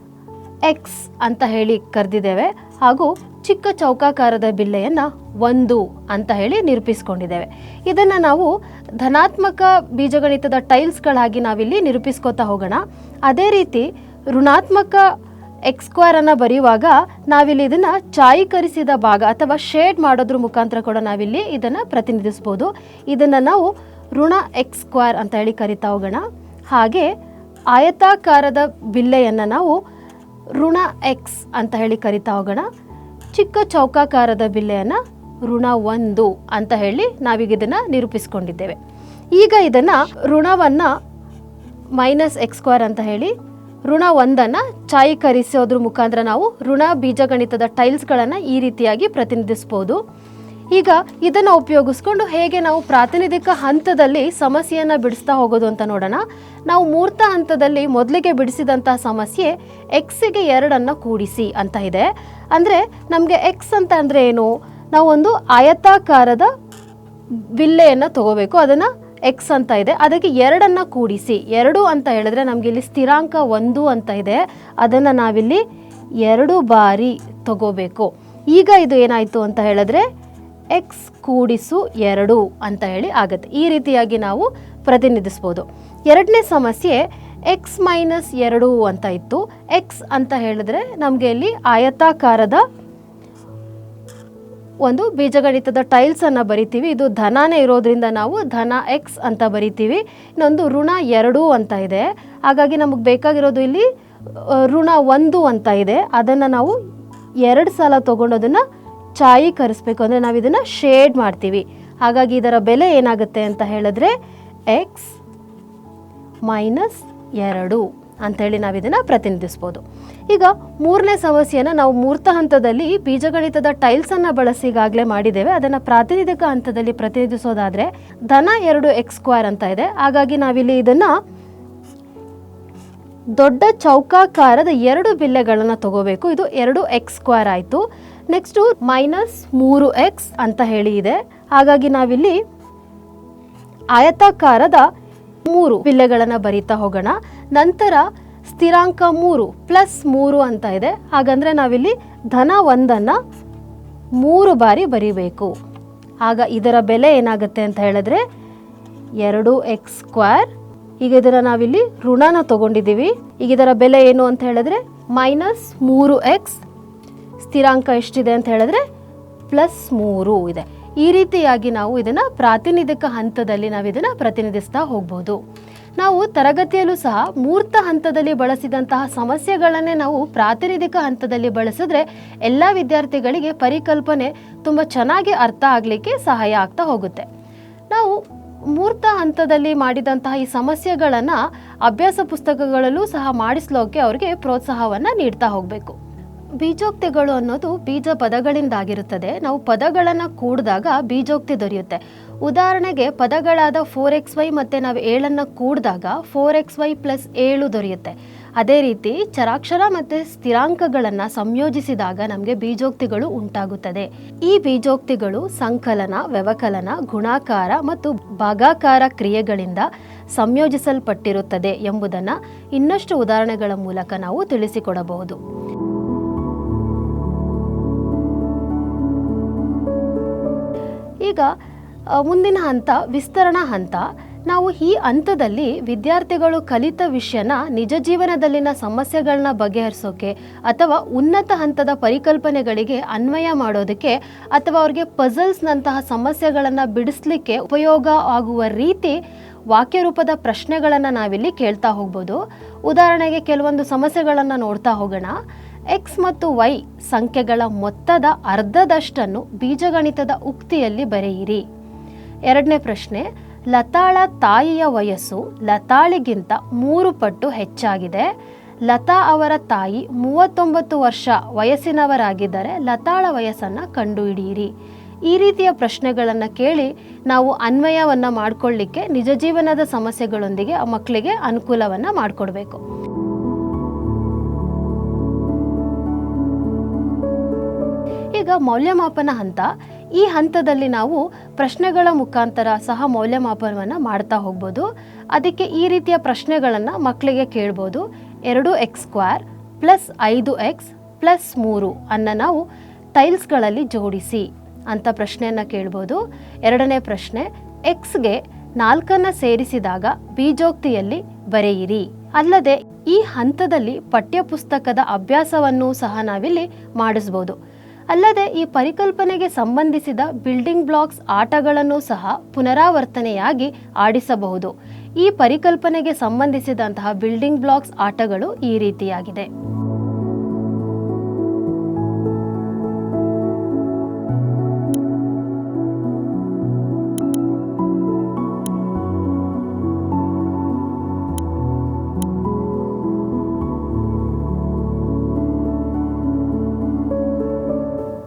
ಎಕ್ಸ್ ಅಂತ ಹೇಳಿ ಕರೆದಿದ್ದೇವೆ. ಹಾಗೂ ಚಿಕ್ಕ ಚೌಕಾಕಾರದ ಬಿಲ್ಲೆಯನ್ನು ಒಂದು ಅಂತ ಹೇಳಿ ನಿರೂಪಿಸ್ಕೊಂಡಿದ್ದೇವೆ. ಇದನ್ನು ನಾವು ಧನಾತ್ಮಕ ಬೀಜಗಣಿತದ ಟೈಲ್ಸ್ಗಳಾಗಿ ನಾವಿಲ್ಲಿ ನಿರೂಪಿಸ್ಕೋತಾ ಹೋಗೋಣ. ಅದೇ ರೀತಿ ಋಣಾತ್ಮಕ ಎಕ್ಸ್ಕ್ವೈರನ್ನು ಬರೆಯುವಾಗ ನಾವಿಲ್ಲಿ ಇದನ್ನು ಚಾಯೀಕರಿಸಿದ ಭಾಗ ಅಥವಾ ಶೇಡ್ ಮಾಡೋದ್ರ ಮುಖಾಂತರ ಕೂಡ ನಾವಿಲ್ಲಿ ಇದನ್ನು ಪ್ರತಿನಿಧಿಸ್ಬೋದು. ಇದನ್ನು ನಾವು ಋಣ ಎಕ್ಸ್ಕ್ವೈರ್ ಸ್ಕ್ವೇರ್ ಅಂತ ಹೇಳಿ ಕರಿತಾ ಹೋಗೋಣ. ಹಾಗೆ ಆಯತಾಕಾರದ ಬಿಲ್ಲೆಯನ್ನು ನಾವು ಋಣ ಎಕ್ಸ್ ಅಂತ ಹೇಳಿ ಕರಿತಾ ಹೋಗೋಣ. ಚಿಕ್ಕ ಚೌಕಾಕಾರದ ಬಿಲ್ಲೆಯನ್ನು ಋಣ ಒಂದು ಅಂತ ಹೇಳಿ ನಾವೀಗ ಇದನ್ನು ನಿರೂಪಿಸ್ಕೊಂಡಿದ್ದೇವೆ. ಈಗ ಇದನ್ನು ಋಣವನ್ನು ಮೈನಸ್ ಎಕ್ಸ್ ಸ್ಕ್ವೇರ್ ಅಂತ ಹೇಳಿ ಋಣ ಒಂದನ್ನು ಚಾಯೀಕರಿಸೋದ್ರ ಮುಖಾಂತರ ನಾವು ಋಣ ಬೀಜಗಣಿತದ ಟೈಲ್ಸ್ಗಳನ್ನು ಈ ರೀತಿಯಾಗಿ ಪ್ರತಿನಿಧಿಸ್ಬೋದು. ಈಗ ಇದನ್ನು ಉಪಯೋಗಿಸ್ಕೊಂಡು ಹೇಗೆ ನಾವು ಪ್ರಾತಿನಿಧಿಕ ಹಂತದಲ್ಲಿ ಸಮಸ್ಯೆಯನ್ನು ಬಿಡಿಸ್ತಾ ಹೋಗೋದು ಅಂತ ನೋಡೋಣ. ನಾವು ಮೂರ್ತ ಹಂತದಲ್ಲಿ ಮೊದಲಿಗೆ ಬಿಡಿಸಿದಂತಹ ಸಮಸ್ಯೆ ಎಕ್ಸಿಗೆ ಎರಡನ್ನು ಕೂಡಿಸಿ ಅಂತ ಇದೆ. ಅಂದರೆ ನಮಗೆ ಎಕ್ಸ್ ಅಂತ ಅಂದರೆ ಏನು? ನಾವು ಒಂದು ಆಯತಾಕಾರದ ಬಿಲ್ಲೆಯನ್ನು ತಗೋಬೇಕು. ಅದನ್ನು ಎಕ್ಸ್ ಅಂತ ಇದೆ. ಅದಕ್ಕೆ ಎರಡನ್ನು ಕೂಡಿಸಿ. ಎರಡು ಅಂತ ಹೇಳಿದ್ರೆ ನಮಗೆ ಇಲ್ಲಿ ಸ್ಥಿರಾಂಕ ಒಂದು ಅಂತ ಇದೆ. ಅದನ್ನು ನಾವಿಲ್ಲಿ ಎರಡು ಬಾರಿ ತಗೋಬೇಕು. ಈಗ ಇದು ಏನಾಯಿತು ಅಂತ ಹೇಳಿದ್ರೆ ಎಕ್ಸ್ ಕೂಡಿಸು ಎರಡು ಅಂತ ಹೇಳಿ ಆಗುತ್ತೆ. ಈ ರೀತಿಯಾಗಿ ನಾವು ಪ್ರತಿನಿಧಿಸ್ಬೋದು. ಎರಡನೇ ಸಮಸ್ಯೆ ಎಕ್ಸ್ ಮೈನಸ್ ಎರಡು ಅಂತ ಇತ್ತು. ಎಕ್ಸ್ ಅಂತ ಹೇಳಿದ್ರೆ ನಮಗೆ ಇಲ್ಲಿ ಆಯತಾಕಾರದ ಒಂದು ಬೀಜಗಣಿತದ ಟೈಲ್ಸ್ ಅನ್ನು ಬರಿತೀವಿ. ಇದು ಧನಾನೇ ಇರೋದ್ರಿಂದ ನಾವು ಧನ ಎಕ್ಸ್ ಅಂತ ಬರಿತೀವಿ. ಇನ್ನೊಂದು ಋಣ ಎರಡು ಅಂತ ಇದೆ. ಹಾಗಾಗಿ ನಮಗೆ ಬೇಕಾಗಿರೋದು ಇಲ್ಲಿ ಋಣ ಒಂದು ಅಂತ ಇದೆ. ಅದನ್ನು ನಾವು ಎರಡು ಸಲ ತಗೊಂಡು ಅದನ್ನು ಚಾಯೀಕರಿಸ್ಬೇಕು ಅಂದರೆ ನಾವು ಇದನ್ನು ಶೇಡ್ ಮಾಡ್ತೀವಿ. ಹಾಗಾಗಿ ಇದರ ಬೆಲೆ ಏನಾಗುತ್ತೆ ಅಂತ ಹೇಳಿದ್ರೆ ಎಕ್ಸ್ ಮೈನಸ್ ಎರಡು ಅಂಥೇಳಿ ನಾವು ಇದನ್ನು ಪ್ರತಿನಿಧಿಸ್ಬೋದು. ಈಗ ಮೂರನೇ ಸಮಸ್ಯೆಯನ್ನು ನಾವು ಮೂರ್ತ ಹಂತದಲ್ಲಿ ಬೀಜಗಣಿತದ ಟೈಲ್ಸನ್ನು ಬಳಸಿ ಈಗಾಗಲೇ ಮಾಡಿದ್ದೇವೆ. ಅದನ್ನು ಪ್ರಾತಿನಿಧಿಕ ಹಂತದಲ್ಲಿ ಪ್ರತಿನಿಧಿಸೋದಾದರೆ ಧನ ಎರಡು ಎಕ್ಸ್ ಸ್ಕ್ವೇರ್ ಅಂತ ಇದೆ. ಹಾಗಾಗಿ ನಾವಿಲ್ಲಿ ಇದನ್ನು ದೊಡ್ಡ ಚೌಕಾಕಾರದ ಎರಡು ಬಿಲ್ಲೆಗಳನ್ನು ತಗೋಬೇಕು. ಇದು ಎರಡು ಎಕ್ಸ್ ಸ್ಕ್ವೇರ್ ಆಯಿತು. ನೆಕ್ಸ್ಟು ಮೈನಸ್ ಮೂರು ಎಕ್ಸ್ ಅಂತ ಹೇಳಿ ಇದೆ. ಹಾಗಾಗಿ ನಾವಿಲ್ಲಿ ಆಯತಾಕಾರದ ಮೂರು ಬಿಲ್ಲೆಗಳನ್ನು ಬರೀತಾ ಹೋಗೋಣ. ನಂತರ ಸ್ಥಿರಾಂಕ ಮೂರು ಪ್ಲಸ್ ಮೂರು ಅಂತ ಇದೆ. ಹಾಗಂದರೆ ನಾವಿಲ್ಲಿ ಧನ ಒಂದನ್ನು ಮೂರು ಬಾರಿ ಬರಿಬೇಕು. ಆಗ ಇದರ ಬೆಲೆ ಏನಾಗುತ್ತೆ ಅಂತ ಹೇಳಿದ್ರೆ ಎರಡು ಎಕ್ಸ್ ಸ್ಕ್ವೇರ್ ಈಗ ಇದರ ನಾವಿಲ್ಲಿ ಋಣನ ತಗೊಂಡಿದ್ದೀವಿ. ಈಗ ಇದರ ಬೆಲೆ ಏನು ಅಂತ ಹೇಳಿದ್ರೆ ಮೈನಸ್ ಮೂರು ಎಕ್ಸ್ ಸ್ಥಿರಾಂಕ ಎಷ್ಟಿದೆ ಅಂತ ಹೇಳಿದ್ರೆ ಪ್ಲಸ್ ಮೂರು ಇದೆ. ಈ ರೀತಿಯಾಗಿ ನಾವು ಇದನ್ನು ಪ್ರಾತಿನಿಧಿಕ ಹಂತದಲ್ಲಿ ನಾವು ಇದನ್ನು ಪ್ರತಿನಿಧಿಸ್ತಾ ಹೋಗ್ಬೋದು. ನಾವು ತರಗತಿಯಲ್ಲೂ ಸಹ ಮೂರ್ತ ಹಂತದಲ್ಲಿ ಬಳಸಿದಂತಹ ಸಮಸ್ಯೆಗಳನ್ನೇ ನಾವು ಪ್ರಾತಿನಿಧಿಕ ಹಂತದಲ್ಲಿ ಬಳಸಿದ್ರೆ ಎಲ್ಲ ವಿದ್ಯಾರ್ಥಿಗಳಿಗೆ ಪರಿಕಲ್ಪನೆ ತುಂಬ ಚೆನ್ನಾಗಿ ಅರ್ಥ ಆಗಲಿಕ್ಕೆ ಸಹಾಯ ಆಗ್ತಾ ಹೋಗುತ್ತೆ. ನಾವು ಮೂರ್ತ ಹಂತದಲ್ಲಿ ಮಾಡಿದಂತಹ ಈ ಸಮಸ್ಯೆಗಳನ್ನು ಅಭ್ಯಾಸ ಪುಸ್ತಕಗಳಲ್ಲೂ ಸಹ ಮಾಡಿಸ್ಲೋಕೆ ಅವ್ರಿಗೆ ಪ್ರೋತ್ಸಾಹವನ್ನು ನೀಡ್ತಾ ಹೋಗಬೇಕು. ಬೀಜೋಕ್ತಿಗಳು ಅನ್ನೋದು ಬೀಜ ಪದಗಳಿಂದಾಗಿರುತ್ತದೆ. ನಾವು ಪದಗಳನ್ನು ಕೂಡಿದಾಗ ಬೀಜೋಕ್ತಿ ದೊರೆಯುತ್ತೆ. ಉದಾಹರಣೆಗೆ ಪದಗಳಾದ ಫೋರ್ ಎಕ್ಸ್ ವೈ ಮತ್ತು ನಾವು ಏಳನ್ನು ಕೂಡಿದಾಗ ಫೋರ್ ಎಕ್ಸ್ ವೈ ಪ್ಲಸ್ ಏಳು ದೊರೆಯುತ್ತೆ. ಅದೇ ರೀತಿ ಚರಾಕ್ಷರ ಮತ್ತು ಸ್ಥಿರಾಂಕಗಳನ್ನು ಸಂಯೋಜಿಸಿದಾಗ ನಮಗೆ ಬೀಜೋಕ್ತಿಗಳು ಉಂಟಾಗುತ್ತದೆ. ಈ ಬೀಜೋಕ್ತಿಗಳು ಸಂಕಲನ, ವ್ಯವಕಲನ, ಗುಣಾಕಾರ ಮತ್ತು ಭಾಗಾಕಾರ ಕ್ರಿಯೆಗಳಿಂದ ಸಂಯೋಜಿಸಲ್ಪಟ್ಟಿರುತ್ತದೆ ಎಂಬುದನ್ನು ಇನ್ನಷ್ಟು ಉದಾಹರಣೆಗಳ ಮೂಲಕ ನಾವು ತಿಳಿಸಿಕೊಡಬಹುದು. ಈಗ ಮುಂದಿನ ಹಂತ, ವಿಸ್ತರಣಾ ಹಂತ. ನಾವು ಈ ಹಂತದಲ್ಲಿ ವಿದ್ಯಾರ್ಥಿಗಳು ಕಲಿತ ವಿಷಯನ ನಿಜ ಜೀವನದಲ್ಲಿನ ಸಮಸ್ಯೆಗಳನ್ನ ಬಗೆಹರಿಸೋಕೆ ಅಥವಾ ಉನ್ನತ ಹಂತದ ಪರಿಕಲ್ಪನೆಗಳಿಗೆ ಅನ್ವಯ ಮಾಡೋದಕ್ಕೆ ಅಥವಾ ಅವ್ರಿಗೆ ಪಜಲ್ಸ್ನಂತಹ ಸಮಸ್ಯೆಗಳನ್ನು ಬಿಡಿಸ್ಲಿಕ್ಕೆ ಉಪಯೋಗ ಆಗುವ ರೀತಿ ವಾಕ್ಯರೂಪದ ಪ್ರಶ್ನೆಗಳನ್ನು ನಾವಿಲ್ಲಿ ಕೇಳ್ತಾ ಹೋಗ್ಬೋದು. ಉದಾಹರಣೆಗೆ ಕೆಲವೊಂದು ಸಮಸ್ಯೆಗಳನ್ನು ನೋಡ್ತಾ ಹೋಗೋಣ. ಎಕ್ಸ್ ಮತ್ತು ವೈ ಸಂಖ್ಯೆಗಳ ಮೊತ್ತದ ಅರ್ಧದಷ್ಟನ್ನು ಬೀಜಗಣಿತದ ಉಕ್ತಿಯಲ್ಲಿ ಬರೆಯಿರಿ. ಎರಡನೇ ಪ್ರಶ್ನೆ, ಲತಾಳ ತಾಯಿಯ ವಯಸ್ಸು ಲತಾಳಿಗಿಂತ ಮೂರು ಪಟ್ಟು ಹೆಚ್ಚಾಗಿದೆ. ಲತಾ ಅವರ ತಾಯಿ ಮೂವತ್ತೊಂಬತ್ತು ವರ್ಷ ವಯಸ್ಸಿನವರಾಗಿದ್ದರೆ ಲತಾಳ ವಯಸ್ಸನ್ನು ಕಂಡುಹಿಡಿಯಿರಿ. ಈ ರೀತಿಯ ಪ್ರಶ್ನೆಗಳನ್ನು ಕೇಳಿ ನಾವು ಅನ್ವಯವನ್ನು ಮಾಡಿಕೊಳ್ಳಿಕ್ಕೆ ನಿಜ ಜೀವನದ ಸಮಸ್ಯೆಗಳೊಂದಿಗೆ ಆ ಮಕ್ಕಳಿಗೆ ಅನುಕೂಲವನ್ನು ಮಾಡಿಕೊಡ್ಬೇಕು. ಈಗ ಮೌಲ್ಯಮಾಪನ ಹಂತ. ಈ ಹಂತದಲ್ಲಿ ನಾವು ಪ್ರಶ್ನೆಗಳ ಮುಖಾಂತರ ಸಹ ಮೌಲ್ಯಮಾಪನವನ್ನು ಮಾಡ್ತಾ ಹೋಗ್ಬೋದು. ಅದಕ್ಕೆ ಈ ರೀತಿಯ ಪ್ರಶ್ನೆಗಳನ್ನು ಮಕ್ಕಳಿಗೆ ಕೇಳ್ಬೋದು. ಎರಡು ಎಕ್ಸ್ ಸ್ಕ್ವಾರ್ ಪ್ಲಸ್ ಐದು ಎಕ್ಸ್ ಪ್ಲಸ್ ಮೂರು ಅನ್ನು ನಾವು ಟೈಲ್ಸ್ಗಳಲ್ಲಿ ಜೋಡಿಸಿ ಅಂತ ಪ್ರಶ್ನೆಯನ್ನು ಕೇಳ್ಬೋದು. ಎರಡನೇ ಪ್ರಶ್ನೆ ಎಕ್ಸ್ಗೆ ನಾಲ್ಕನ್ನು ಸೇರಿಸಿದಾಗ ಬೀಜೋಕ್ತಿಯಲ್ಲಿ ಬರೆಯಿರಿ. ಅಲ್ಲದೆ ಈ ಹಂತದಲ್ಲಿ ಪಠ್ಯಪುಸ್ತಕದ ಅಭ್ಯಾಸವನ್ನು ಸಹ ನಾವಿಲ್ಲಿ ಮಾಡಿಸ್ಬೋದು. ಅಲ್ಲದೆ ಈ ಪರಿಕಲ್ಪನೆಗೆ ಸಂಬಂಧಿಸಿದ ಬಿಲ್ಡಿಂಗ್ ಬ್ಲಾಕ್ಸ್ ಆಟಗಳನ್ನು ಸಹ ಪುನರಾವರ್ತನೆಯಾಗಿ ಆಡಿಸಬಹುದು. ಈ ಪರಿಕಲ್ಪನೆಗೆ ಸಂಬಂಧಿಸಿದಂತಹ ಬಿಲ್ಡಿಂಗ್ ಬ್ಲಾಕ್ಸ್ ಆಟಗಳು ಈ ರೀತಿಯಾಗಿದೆ.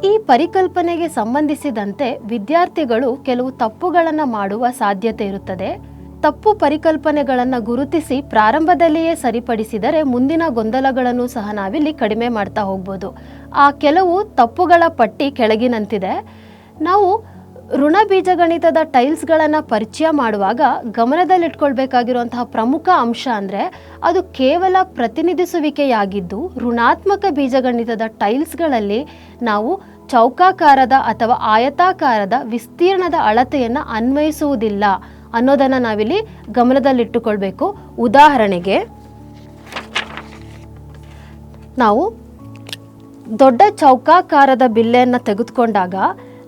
ಈ ಪರಿಕಲ್ಪನೆಗೆ ಸಂಬಂಧಿಸಿದಂತೆ ವಿದ್ಯಾರ್ಥಿಗಳು ಕೆಲವು ತಪ್ಪುಗಳನ್ನು ಮಾಡುವ ಸಾಧ್ಯತೆ ಇರುತ್ತದೆ. ತಪ್ಪು ಪರಿಕಲ್ಪನೆಗಳನ್ನು ಗುರುತಿಸಿ ಪ್ರಾರಂಭದಲ್ಲಿಯೇ ಸರಿಪಡಿಸಿದರೆ ಮುಂದಿನ ಗೊಂದಲಗಳನ್ನು ಸಹ ನಾವಿಲ್ಲಿ ಕಡಿಮೆ ಮಾಡ್ತಾ ಹೋಗ್ಬೋದು. ಆ ಕೆಲವು ತಪ್ಪುಗಳ ಪಟ್ಟಿ ಕೆಳಗಿನಂತಿದೆ. ನಾವು ಋಣ ಬೀಜಗಣಿತದ ಟೈಲ್ಸ್ಗಳನ್ನು ಪರಿಚಯ ಮಾಡುವಾಗ ಗಮನದಲ್ಲಿಟ್ಕೊಳ್ಬೇಕಾಗಿರುವಂತಹ ಪ್ರಮುಖ ಅಂಶ ಅಂದರೆ ಅದು ಕೇವಲ ಪ್ರತಿನಿಧಿಸುವಿಕೆಯಾಗಿದ್ದು ಋಣಾತ್ಮಕ ಬೀಜಗಣಿತದ ಟೈಲ್ಸ್ಗಳಲ್ಲಿ ನಾವು ಚೌಕಾಕಾರದ ಅಥವಾ ಆಯತಾಕಾರದ ವಿಸ್ತೀರ್ಣದ ಅಳತೆಯನ್ನು ಅನ್ವಯಿಸುವುದಿಲ್ಲ ಅನ್ನೋದನ್ನು ನಾವಿಲ್ಲಿ ಗಮನದಲ್ಲಿಟ್ಟುಕೊಳ್ಬೇಕು. ಉದಾಹರಣೆಗೆ ನಾವು ದೊಡ್ಡ ಚೌಕಾಕಾರದ ಬಿಲ್ಲೆಯನ್ನು ತೆಗೆದುಕೊಂಡಾಗ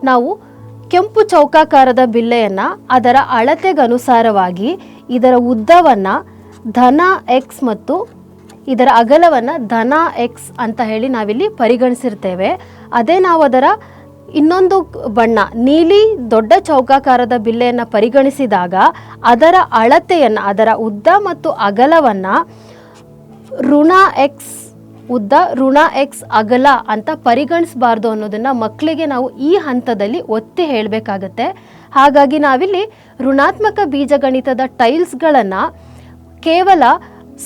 ನಾವು ಕೆಂಪು ಚೌಕಾಕಾರದ ಬಿಲ್ಲೆಯನ್ನು ಅದರ ಅಳತೆಗನುಸಾರವಾಗಿ ಇದರ ಉದ್ದವನ್ನು ಧನ ಎಕ್ಸ್ ಮತ್ತು ಇದರ ಅಗಲವನ್ನು ಧನ ಎಕ್ಸ್ ಅಂತ ಹೇಳಿ ನಾವಿಲ್ಲಿ ಪರಿಗಣಿಸಿರ್ತೇವೆ. ಅದೇ ನಾವು ಅದರ ಇನ್ನೊಂದು ಬಣ್ಣ, ನೀಲಿ ದೊಡ್ಡ ಚೌಕಾಕಾರದ ಬಿಲ್ಲೆಯನ್ನು ಪರಿಗಣಿಸಿದಾಗ ಅದರ ಅಳತೆಯನ್ನು, ಅದರ ಉದ್ದ ಮತ್ತು ಅಗಲವನ್ನು ಋಣ ಎಕ್ಸ್ ಉದ್ದ ಋಣ ಎಕ್ಸ್ ಅಗಲ ಅಂತ ಪರಿಗಣಿಸಬಾರ್ದು ಅನ್ನೋದನ್ನ ಮಕ್ಕಳಿಗೆ ನಾವು ಈ ಹಂತದಲ್ಲಿ ಒತ್ತಿ ಹೇಳಬೇಕಾಗತ್ತೆ. ಹಾಗಾಗಿ ನಾವಿಲ್ಲಿ ಋಣಾತ್ಮಕ ಬೀಜಗಣಿತದ ಟೈಲ್ಸ್ಗಳನ್ನು ಕೇವಲ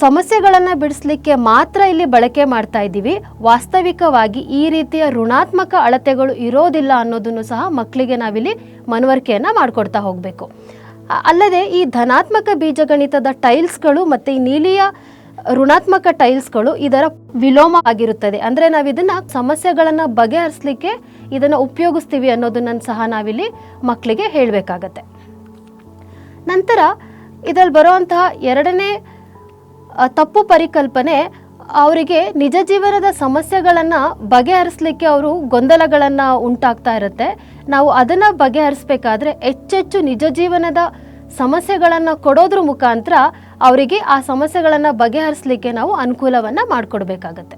ಸಮಸ್ಯೆಗಳನ್ನು ಬಿಡಿಸ್ಲಿಕ್ಕೆ ಮಾತ್ರ ಇಲ್ಲಿ ಬಳಕೆ ಮಾಡ್ತಾ ಇದ್ದೀವಿ. ವಾಸ್ತವಿಕವಾಗಿ ಈ ರೀತಿಯ ಋಣಾತ್ಮಕ ಅಳತೆಗಳು ಇರೋದಿಲ್ಲ ಅನ್ನೋದನ್ನು ಸಹ ಮಕ್ಕಳಿಗೆ ನಾವಿಲ್ಲಿ ಮನವರಿಕೆಯನ್ನು ಮಾಡಿಕೊಡ್ತಾ ಹೋಗಬೇಕು. ಅಲ್ಲದೆ ಈ ಧನಾತ್ಮಕ ಬೀಜಗಣಿತದ ಟೈಲ್ಸ್ಗಳು ಮತ್ತು ಈ ನೀಲಿಯ ಋಣಾತ್ಮಕ ಟೈಲ್ಸ್ಗಳು ಇದರ ವಿಲೋಮ ಆಗಿರುತ್ತದೆ. ಅಂದರೆ ನಾವು ಇದನ್ನ ಸಮಸ್ಯೆಗಳನ್ನು ಬಗೆಹರಿಸಲಿಕ್ಕೆ ಇದನ್ನು ಉಪಯೋಗಿಸ್ತೀವಿ ಅನ್ನೋದನ್ನ ಸಹ ನಾವಿಲ್ಲಿ ಮಕ್ಕಳಿಗೆ ಹೇಳಬೇಕಾಗತ್ತೆ. ನಂತರ ಇದರಲ್ಲಿ ಬರುವಂತಹ ಎರಡನೇ ತಪ್ಪು ಪರಿಕಲ್ಪನೆ ಅವರಿಗೆ ನಿಜ ಜೀವನದ ಸಮಸ್ಯೆಗಳನ್ನು ಬಗೆಹರಿಸಲಿಕ್ಕೆ ಅವರು ಗೊಂದಲಗಳನ್ನು ಉಂಟಾಗ್ತಾ ಇರುತ್ತೆ. ನಾವು ಅದನ್ನು ಬಗೆಹರಿಸಬೇಕಾದ್ರೆ ಹೆಚ್ಚೆಚ್ಚು ನಿಜ ಜೀವನದ ಸಮಸ್ಯೆಗಳನ್ನು ಕೊಡೋದ್ರ ಮುಖಾಂತರ ಅವರಿಗೆ ಆ ಸಮಸ್ಯೆಗಳನ್ನು ಬಗೆಹರಿಸಲಿಕ್ಕೆ ನಾವು ಅನುಕೂಲವನ್ನು ಮಾಡಿಕೊಡ್ಬೇಕಾಗತ್ತೆ.